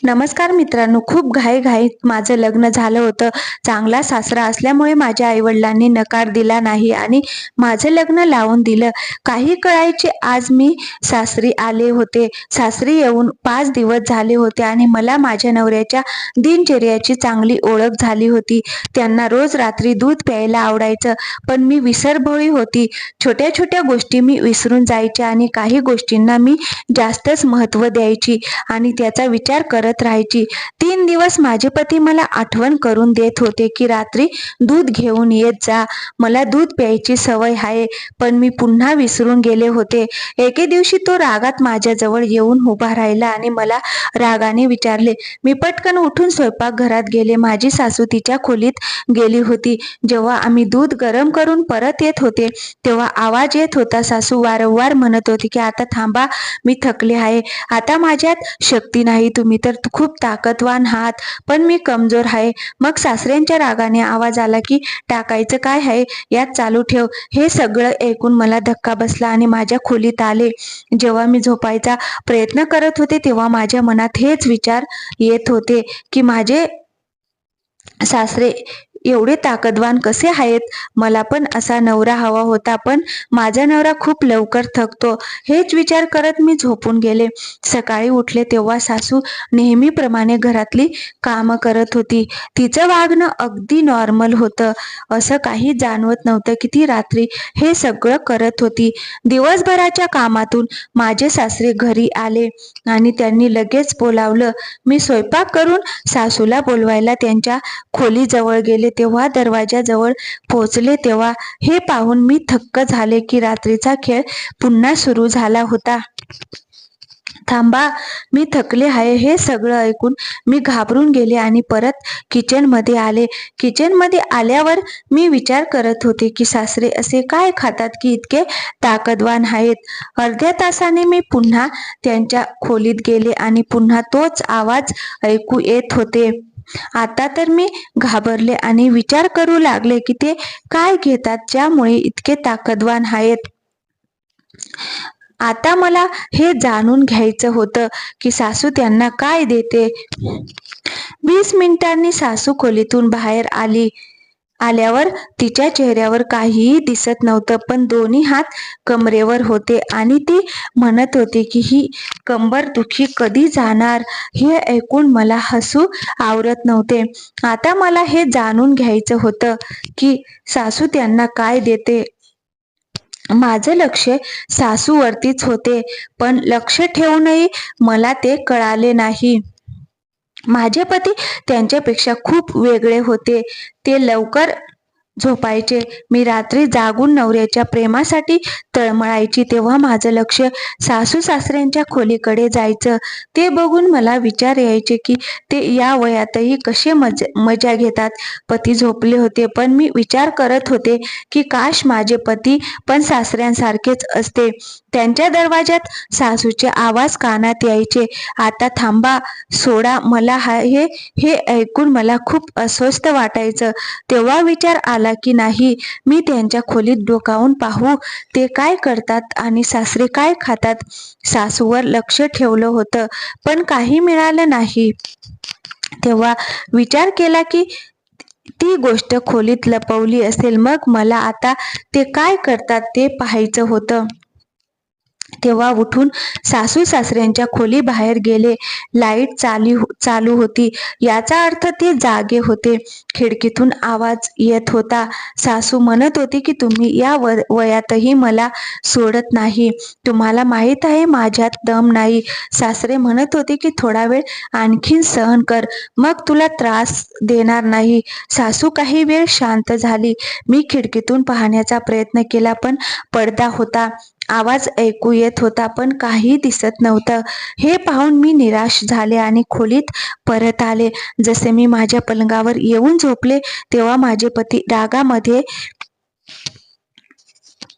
नमस्कार मित्रांनो खूप घाईघाईत माझं लग्न झालं होतं. चांगला सासरा असल्यामुळे माझ्या आईवडिलांनी नकार दिला नाही आणि माझं लग्न लावून दिलं. काही कळायचे आज मी सासरी आले होते. सासरी येऊन पाच दिवस झाले होते आणि मला माझ्या नवऱ्याच्या दिनचर्याची चांगली ओळख झाली होती. त्यांना रोज रात्री दूध प्यायला आवडायचं पण मी विसरभोळी होती. छोट्या छोट्या गोष्टी मी विसरून जायचे आणि काही गोष्टींना मी जास्तच महत्त्व द्यायची आणि त्याचा विचार करत राहायची. तीन दिवस माझे पती मला आठवण करून देत होते की रात्री दूध घेऊन येत जा. मला दूध प्यायची सवय आहे पण मी पुन्हा विसरून गेले होते. एके दिवशी तो रागात माझ्याजवळ येऊन उभा राहिला आणि मला रागाने विचारले मी पटकन उठून स्वयंपाकघरात गेले. माझी सासू तिच्या खोलीत गेली होती. जेव्हा आम्ही दूध गरम करून परत येत होते तेव्हा आवाज येत होता. सासू वारंवार म्हणत होती की आता थांबा मी थकले आहे. आता माझ्यात शक्ती नाही. तुम्ही तर खूप ताकदवान आहात पण मी कमजोर आहे. मग सासऱ्यांच्या रागाने आवाज आला की टाकायचं काय आहे? यात चालू ठेव. हे सगळं ऐकून मला धक्का बसला आणि माझ्या खोलीत आले. जेव्हा मी झोपायचा प्रयत्न करत होते तेव्हा माझ्या मनात हेच विचार येत होते की माझे सासरे एवढे ताकदवान कसे आहेत? मला पण असा नवरा हवा होता पण माझा नवरा खूप लवकर थकतो. हेच विचार करत मी झोपून गेले. सकाळी उठले तेव्हा सासू नेहमीप्रमाणे घरातली कामं करत होती. तिचं वागणं अगदी नॉर्मल होतं. असं काही जाणवत नव्हतं की ती रात्री हे सगळं करत होती. दिवसभराच्या कामातून माझे सासरे घरी आले आणि त्यांनी लगेच बोलावलं. मी स्वयंपाक करून सासूला बोलवायला त्यांच्या खोलीजवळ गेले. तेव्हा दरवाजाजवळ पोहोचले. तेव्हा हे पाहून मी थक्क झाले की रात्रीचा खेळ पुन्हा सुरू झाला होता. थांबा मी थकले आहे हे सगळं ऐकून मी घाबरून गेले आणि परत किचनमध्ये आले. किचनमध्ये आल्यावर मी विचार करत होते की सासरे असे काय खातात की इतके ताकदवान आहेत. अर्ध्या तासाने मी पुन्हा त्यांच्या खोलीत गेले आणि पुन्हा तोच आवाज ऐकू येत होते. आता तर मी घाबरले आणि विचार करू लागले की ते काय घेतात ज्यामुळे इतके ताकदवान आहेत. आता मला हे जाणून घ्यायचं होतं की सासू त्यांना काय देते. वीस मिनिटांनी सासू खोलीतून बाहेर आली. आल्यावर तिच्या चेहऱ्यावर काहीही दिसत नव्हतं पण दोन्ही हात कमरेवर होते आणि ती म्हणत होती की ही कंबर दुखी कधी जाणार? हे ऐकून मला हसू आवरत नव्हते. आता मला हे जाणून घ्यायचं होतं की सासू त्यांना काय देते. माझं लक्ष सासूवरतीच होते पण लक्ष ठेवूनही मला ते कळाले नाही. माझे पती त्यांच्यापेक्षा खूप वेगळे होते. ते लवकर झोपायचे. मी रात्री जागून नवऱ्याच्या प्रेमासाठी तळमळायची तेव्हा माझं लक्ष सासू सासऱ्यांच्या खोलीकडे जायचं. ते बघून मला विचार यायचे की ते या वयातही कसे मज मजा घेतात. पती झोपले होते पण मी विचार करत होते की काश माझे पती पण सासऱ्यांसारखेच असते. त्यांच्या दरवाज्यात सासूचे आवाज कानात यायचे आता थांबा सोडा मला हा हे हे ऐकून मला खूप अस्वस्थ वाटायचं तेव्हा विचार आला की नाही मी त्यांच्या खोलीत डोकावून पाहू ते काय करतात आणि सासरे काय खातात सासूवर लक्ष ठेवलं होतं पण काही मिळालं नाही. तेव्हा विचार केला की ती गोष्ट खोलीत लपवली असेल मग मला आता ते काय करतात ते पाहायचं होतं. तेव्हा उठून सासू सासऱ्यांच्या खोली बाहेर गेले. लाइट चालू हो, चालू होती. याचा अर्थ ते जागे होते. खिडकीतून आवाज येत होता. सासू म्हणत होती की तुम्ही या वयातही मला सोडत नाही. तुम्हाला माहीत आहे माझ्यात दम नाही. सासरे म्हणत होते की थोडा वेळ आणखीन सहन कर. मग तुला त्रास देणार नाही. सासू काही वेळ शांत झाली. मी खिडकीतून पाहण्याचा प्रयत्न केला पण पडदा होता. आवाज ऐकू येत होता पण काही दिसत नव्हतं. हे पाहून मी निराश झाले आणि खोलीत परत आले. जसे मी माझ्या पलंगावर येऊन झोपले तेव्हा माझे पती रागामध्ये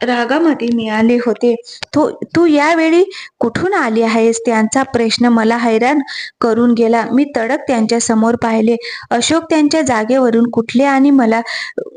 रागामध्ये मिळाले होते. तू तू यावेळी कुठून आली आहेस? त्यांचा प्रश्न मला हैराण करून गेला. मी तडक त्यांच्यासमोर पाहिले. अशोक त्यांच्या जागेवरून कुठले आणि मला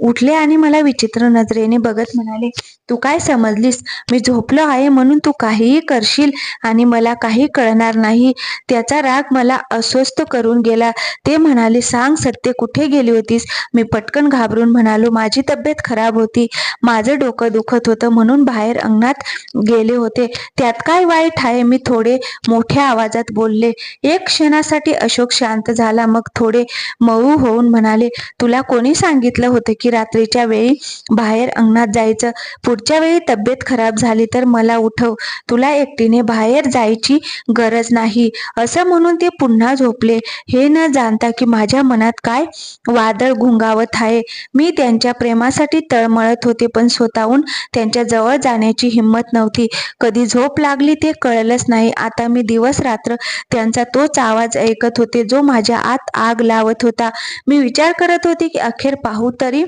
उठले आणि मला विचित्र नजरेने बघत म्हणाले तू काय समजलीस? मी झोपलो आहे म्हणून तू काहीही करशील आणि मला काही कळणार नाही. त्याचा राग मला अस्वस्थ करून गेला. ते म्हणाले सांग सत्य कुठे गेली होतीस? मी पटकन घाबरून म्हणालो माझी तब्येत खराब होती. माझं डोकं दुखत होतं म्हणून बाहेर अंगणात गेले होते. त्यात काय वाईट आहे? मी थोडे मोठ्या आवाजात बोलले. एक क्षणासाठी अशोक शांत झाला. मग थोडे मऊ होऊन म्हणाले तुला कोणी सांगितलं होतं की रात्रीच्या वेळी बाहेर अंगणात जायचं? पुढच्या वेळी तब्येत खराब झाली तर मला उठव. तुला एकटीने बाहेर जायची गरज नाही. असं म्हणून ते पुन्हा झोपले. हे न जाणता की माझ्या मनात काय वादळ घुंगावत आहे? मी त्यांच्या प्रेमासाठी तळमळत होते पण स्वतःहून त्यांच्या जवळ जाण्याची हिंमत नव्हती. कधी झोप लागली ते कळलंच नाही. आता मी दिवस रात्र त्यांचा तोच आवाज ऐकत होते जो माझ्या आत आग लावत होता. मी विचार करत होते की अखेर पाहू तरी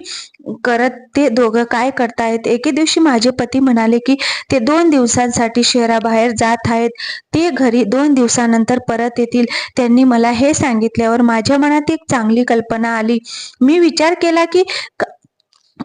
करत ते दोघं काय करतायत? एके दिवशी माझे पती म्हणाले की ते दोन दिवसांसाठी शहराबाहेर जात आहेत. ते घरी दोन दिवसानंतर परत येतील. त्यांनी मला हे सांगितल्यावर माझ्या मनात एक चांगली कल्पना आली. मी विचार केला की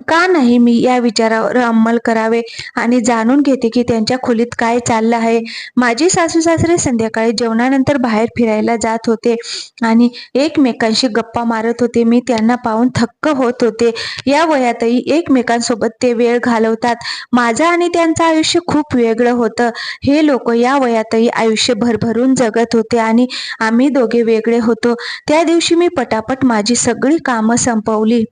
का नाही? मी या विचारावर अंमल करावे आणि जाणून घेते की त्यांच्या खोलीत काय चाललं आहे. माझे सासू सासरे संध्याकाळी जेवणानंतर बाहेर फिरायला जात होते आणि एकमेकांशी गप्पा मारत होते. मी त्यांना पाहून थक्क होत होते. या वयातही एकमेकांसोबत ते वेळ घालवतात. माझं आणि त्यांचं आयुष्य खूप वेगळं होतं. हे लोक या वयातही आयुष्य भरभरून जगत होते आणि आम्ही दोघे वेगळे होतो. त्या दिवशी मी पटापट माझी सगळी कामं संपवली.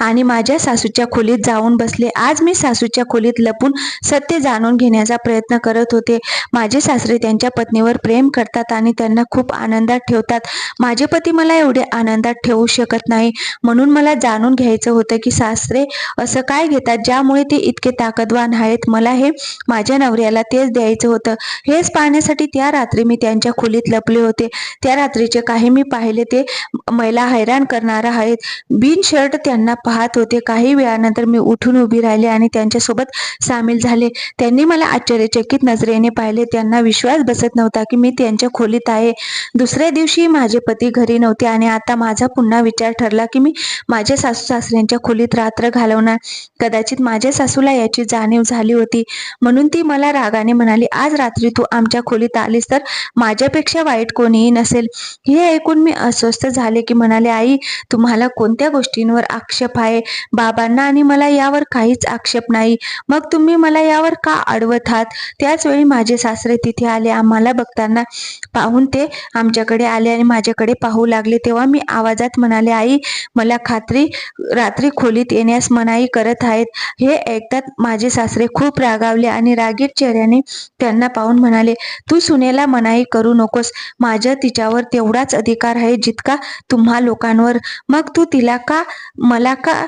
आणि माझ्या सासूच्या खोलीत जाऊन बसले. आज मी सासूच्या खोलीत लपून सत्य जाणून घेण्याचा प्रयत्न करत होते. माझे सासरे त्यांच्या पत्नीवर प्रेम करतात आणि त्यांना खूप आनंदात ठेवतात. माझे पती मला एवढे आनंदात ठेवू शकत नाही. म्हणून मला जाणून घ्यायचं होतं की सासरे असं काय घेतात ज्यामुळे ते इतके ताकदवान आहेत. मला हे माझ्या नवऱ्याला तेच द्यायचं होतं. हेच पाहण्यासाठी त्या रात्री मी त्यांच्या खोलीत लपले होते. त्या रात्रीचे काही मी पाहिले ते मला हैराण करणार आहेत. बिन शर्ट त्यांना पाहत होते. काही वेळानंतर मी उठून उभी राहिले आणि त्यांच्यासोबत सामील झाले. त्यांनी मला आश्चर्यचकित नजरेने पाहिले. त्यांना विश्वास बसत नव्हता की मी त्यांच्या खोलीत आहे. दुसऱ्या दिवशी माझे पती घरी नव्हते आणि आता माझा पुन्हा विचार ठरला की मी माझ्या सासू सासऱ्यांच्या खोलीत रात्र घालवणार. कदाचित माझ्या सासूला याची जाणीव झाली होती. म्हणून ती मला रागाने म्हणाली आज रात्री तू आमच्या खोलीत आलीस तर माझ्यापेक्षा वाईट कोणीही नसेल. हे ऐकून मी अस्वस्थ झाले की म्हणाले आई तुम्हाला कोणत्या गोष्टींवर आक्षेप आहे. बाबांना आणि मला यावर काहीच आक्षेप नाही. मग तुम्ही मला यावर का अडवत आहात? त्याचवेळी माझे सासरे तिथे आले. आम्हाला बघताना पाहून ते आमच्याकडे आले आणि माझ्याकडे पाहू लागले. तेव्हा मी आवाजात म्हणाले आई मला खात्री रात्री खोलीत येण्यास मनाई करत आहेत. हे ऐकतात माझे सासरे खूप रागावले आणि रागीट चेहऱ्याने त्यांना पाहून म्हणाले तू सुनेला मनाई करू नकोस. माझ्या तिच्यावर तेवढाच अधिकार आहे जितका तुम्हा लोकांवर. मग तू तिला का मला का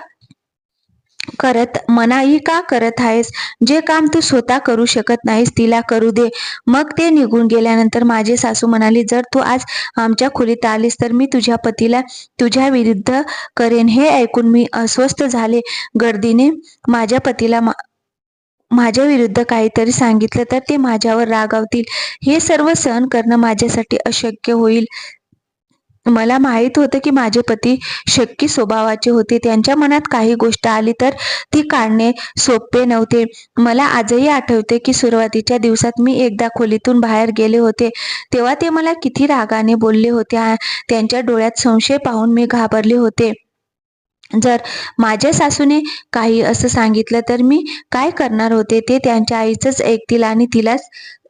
करत मनाई का करत आहेस? जे काम तू स्वतः करू शकत नाहीस तिला करू दे. मग ते निघून गेल्यानंतर माझे सासू म्हणाली जर तू आज आमच्या खोलीत आलीस तर मी तुझ्या पतीला तुझ्या विरुद्ध करेन. हे ऐकून मी अस्वस्थ झाले. गर्दीने माझ्या पतीला माझ्या विरुद्ध काहीतरी सांगितलं तर ते माझ्यावर रागावतील. हे सर्व सहन करणं माझ्यासाठी अशक्य होईल. मला माहीत होतं की माझे पती शक्की स्वभावाचे होते. त्यांच्या मनात काही गोष्ट आली तर ती काढणे सोपे नव्हते. मला आजही आठवते की सुरुवातीच्या दिवसात मी एकदा खोलीतून बाहेर गेले होते. तेव्हा ते मला किती रागाने बोलले होते. त्यांच्या डोळ्यात संशय पाहून मी घाबरले होते. जर माझ्या सासूने काही असं सांगितलं तर मी काय करणार होते? ते त्यांच्या आईचंच ऐकतील आणि तिलाच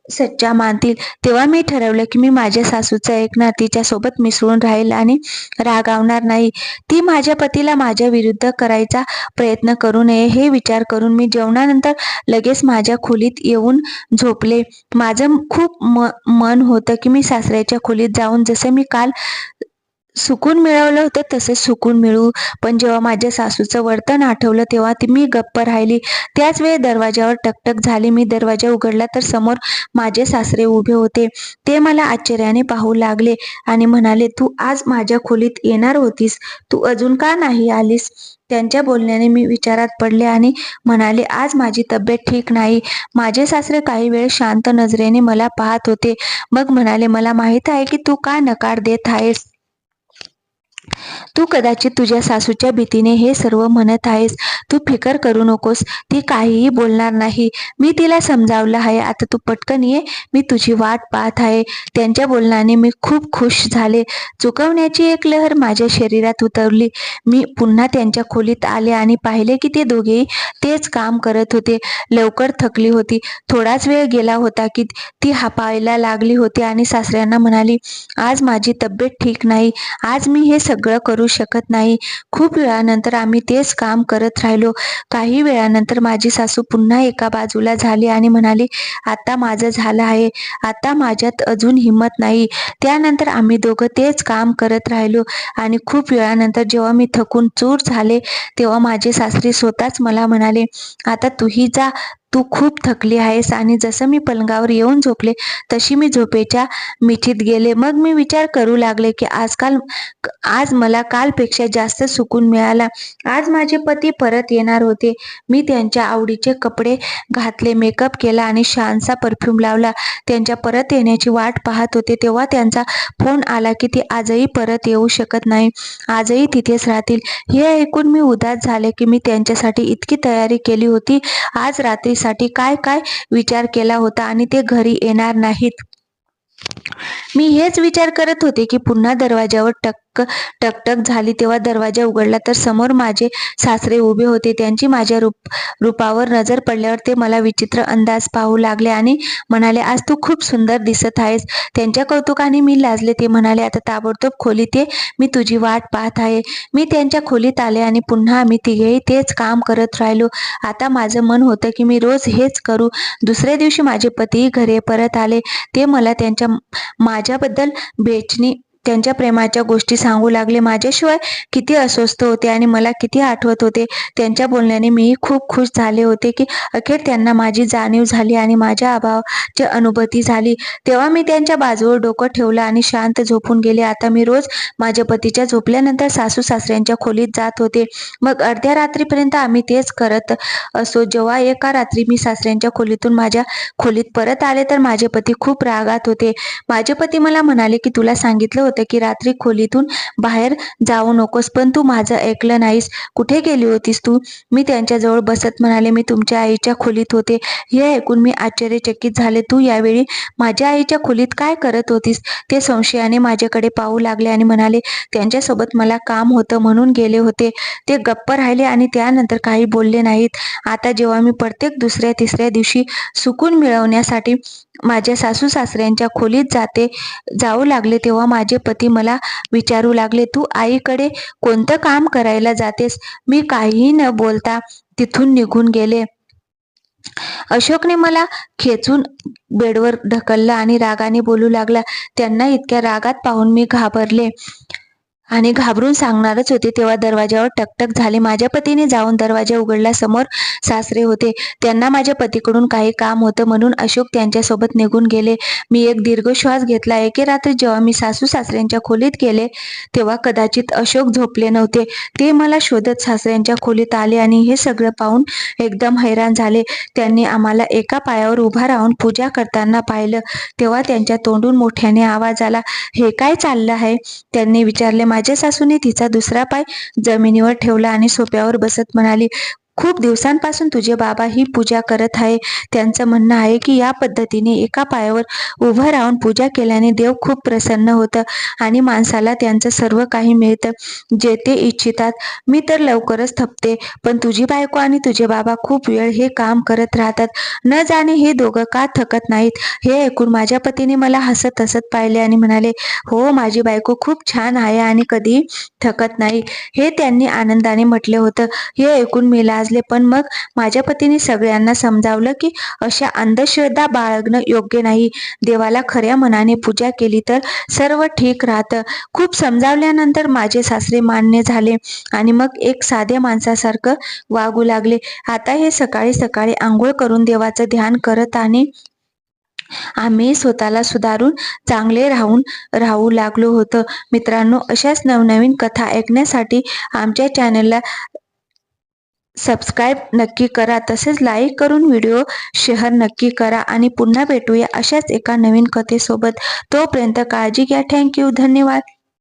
सच्चा मानतील. तेव्हा मी ठरवलं की मी माझ्या सासूचं ऐकणार तिच्यासोबत मिसळून राहील आणि रागावणार नाही. ती माझ्या पतीला माझ्या विरुद्ध करायचा प्रयत्न करू नये हे विचार करून मी जेवणानंतर लगेच माझ्या खोलीत येऊन झोपले. माझं खूप म मन होतं की मी सासऱ्याच्या खोलीत जाऊन जसं मी काल सुकून मिळवलं होतं तसेच सुकून मिळू. पण जेव्हा माझ्या सासूचं वर्तन आठवलं तेव्हा ती मी गप्प राहिली. त्याच वेळी दरवाजावर टकटक झाली. मी दरवाजा उघडला तर समोर माझे सासरे उभे होते. ते मला आश्चर्याने पाहू लागले आणि म्हणाले तू आज माझ्या खोलीत येणार होतीस? तू अजून का नाही आलीस? त्यांच्या बोलण्याने मी विचारात पडले आणि म्हणाले आज माझी तब्येत ठीक नाही. माझे सासरे काही वेळ शांत नजरेने मला पाहत होते. मग म्हणाले मला माहीत आहे की तू का नकार देत आहेस? तू कदाचित तुझ्या सासूच्या भीतीने हे सर्व म्हणत आहेस. तू फिकर करू नकोस. ती काहीही बोलणार नाही. मी तिला समजावलं आहे. आता तू पटकन ये. मी तुझी वाट पाहत आहे. त्यांच्या बोलण्याने मी खूप खुश झाले. चुकवण्याची एक लहर माझ्या शरीरात उतरली. मी पुन्हा त्यांच्या खोलीत आले आणि पाहिले की ते दोघेही तेच काम करत होते. लवकर थकली होती. थोडाच वेळ गेला होता की ती हापायला लागली होती आणि सासऱ्यांना म्हणाली आज माझी तब्येत ठीक नाही. आज मी हे सगळं सगळं करू शकत नाही. खूप वेळानंतर आम्ही तेच काम करत राहिलो. काही वेळानंतर माझी सासू पुन्हा एका बाजूला झाली आणि म्हणाली आता माझं झालं आहे. आता माझ्यात अजून हिंमत नाही. त्यानंतर आम्ही दोघं तेच काम करत राहिलो आणि खूप वेळानंतर जेव्हा मी थकून चूर झाले तेव्हा माझे सासरी स्वतःच मला म्हणाले आता तूही जा तू खूप थकली आहेस आणि जसं मी पलंगावर येऊन झोपले तशी मी झोपेच्या मिठीत गेले. मग मी विचार करू लागले की आजकाल आज मला कालपेक्षा जास्त सुकून मिळाला. आज माझे पती परत येणार होते. मी त्यांच्या आवडीचे कपडे घातले मेकअप केला आणि शानचा परफ्यूम लावला. त्यांच्या परत येण्याची वाट पाहत होते. तेव्हा त्यांचा फोन आला की ती आजही परत येऊ शकत नाही. आजही तिथेच राहतील. हे ऐकून मी उदास झाले की मी त्यांच्यासाठी इतकी तयारी केली होती. आज रात्री रात्रीसाठी काय काय विचार केला होता आणि ते घरी येणार नाहीत? मी हेच विचार करत होते की पुन्हा दरवाजावर टक टकटक झाली तेव्हा दरवाजा उघडला तर समोर माझे सासरे उभे होते. त्यांची माझ्या रूप रूपावर नजर पडल्यावर ते मला विचित्र अंदाज पाहू लागले आणि म्हणाले आज तू खूप सुंदर दिसत आहेस. त्यांच्या कौतुकाने मी लाजले. ते म्हणाले आता ताबडतोब खोलीत ये मी तुझी वाट पाहत आहे. मी त्यांच्या खोलीत आले आणि पुन्हा आम्ही तिघेही तेच काम करत राहिलो. आता माझं मन होतं की मी रोज हेच करू. दुसऱ्या दिवशी माझे पतीही घरे परत आले. ते मला त्यांच्या माझ्याबद्दल बेचणी त्यांच्या प्रेमाच्या गोष्टी सांगू लागले. माझ्याशिवाय किती अस्वस्थ होते आणि मला किती आठवत होते. त्यांच्या बोलण्याने मीही खूप खुश झाले होते की अखेर त्यांना माझी जाणीव झाली आणि माझ्या अभावाची अनुभूती झाली. तेव्हा मी त्यांच्या बाजूवर डोकं ठेवलं आणि शांत झोपून गेले. आता मी रोज माझ्या पतीच्या झोपल्यानंतर सासू सासऱ्यांच्या खोलीत जात होते. मग अर्ध्या रात्रीपर्यंत आम्ही तेच करत असो. जेव्हा एका रात्री मी सासऱ्यांच्या खोलीतून माझ्या खोलीत परत आले तर माझे पती खूप रागात होते. माझे पती मला म्हणाले की तुला सांगितलं होतं की रात्री खोलीतून बाहेर जाऊ नकोस पण तू माझं ऐकलं नाहीस. कुठे गेली होतीस तू? मी त्यांच्याजवळ बसत म्हणाले मी तुमच्या आईच्या खोलीत होते. हे ऐकून मी आश्चर्यचकित झाले. तू यावेळी माझ्या आईच्या खोलीत काय करत होतीस? ते संशयाने माझ्याकडे पाहू लागले आणि म्हणाले त्यांच्यासोबत मला काम होतं म्हणून गेले होते. ते गप्प राहिले आणि त्यानंतर काही बोलले नाहीत. आता जेव्हा मी प्रत्येक दुसऱ्या तिसऱ्या दिवशी सुकून मिळवण्यासाठी माझ्या सासू सासऱ्यांच्या खोलीत जाते जाऊ लागले तेव्हा माझे पती मला विचारू लागले तू आईकडे कोणतं काम करायला जातेस? मी काहीही न बोलता तिथून निघून गेले. अशोकने मला खेचून बेडवर ढकललं आणि रागाने बोलू लागला त्यांना इतक्या रागात पाहून मी घाबरले. आणि घाबरून सांगणारच होते. तेव्हा दरवाजावर टकटक झाले. माझ्या पतीने जाऊन दरवाजा उघडला. समोर सासरे होते. त्यांना माझ्या पतीकडून काही काम होतं म्हणून अशोक त्यांच्यासोबत निघून गेले. मी एक दीर्घ श्वास घेतला. एके रात्री जेव्हा मी सासू सासऱ्यांच्या खोलीत गेले तेव्हा कदाचित अशोक झोपले नव्हते. ते मला शोधत सासऱ्यांच्या खोलीत आले आणि हे सगळं पाहून एकदम हैराण झाले. त्यांनी आम्हाला एका पायावर उभा राहून पूजा करताना पाहिलं. तेव्हा त्यांच्या तोंडून मोठ्याने आवाज आला हे काय चाललं आहे? त्यांनी विचारले माझ्या सासूने तिचा दुसरा पाय जमिनीवर ठेवला आणि सोप्यावर बसत म्हणाली खूप दिवसांपासून तुझे बाबा ही पूजा करत आहे. त्यांचं म्हणणं आहे की या पद्धतीने एका पायावर उभं राहून पूजा केल्याने देव खूप प्रसन्न होतं आणि माणसाला त्यांचं सर्व काही मिळतं. जे ते इच्छितात मी तर लवकरच थपते पण तुझी बायको आणि तुझे बाबा खूप वेळ हे काम करत राहतात. न जाणे हे दोघं का थकत नाहीत? हे ऐकून माझ्या पतीने मला हसत हसत पाहिले आणि म्हणाले हो माझी बायको खूप छान आहे आणि कधी थकत नाही. हे त्यांनी आनंदाने म्हटले होतं. हे ऐकून मी लाज समजले पण मग माझ्या पतीने सगळ्यांना समजावलं की अशा अंधश्रद्धा बाळगणं योग्य नाही. देवाला खऱ्या मनाने पूजा केली तर सर्व ठीक राहतं. खूप समजावल्यानंतर माझे सासरे मान्य झाले आणि मग एक साध्या माणसासारखं वागू लागले. आता हे सकाळी सकाळी आंघोळ करून देवाचं ध्यान करत आणि आम्ही स्वतःला सुधारून चांगले राहून राहू लागलो होतं. मित्रांनो अशाच नवनवीन कथा ऐकण्यासाठी आमच्या चॅनलला सबस्क्राईब नक्की करा तसेच लाईक करून व्हिडिओ शेअर नक्की करा आणि पुन्हा भेटूया अशाच एका नवीन कथेसोबत. तोपर्यंत काळजी घ्या. थँक्यू धन्यवाद.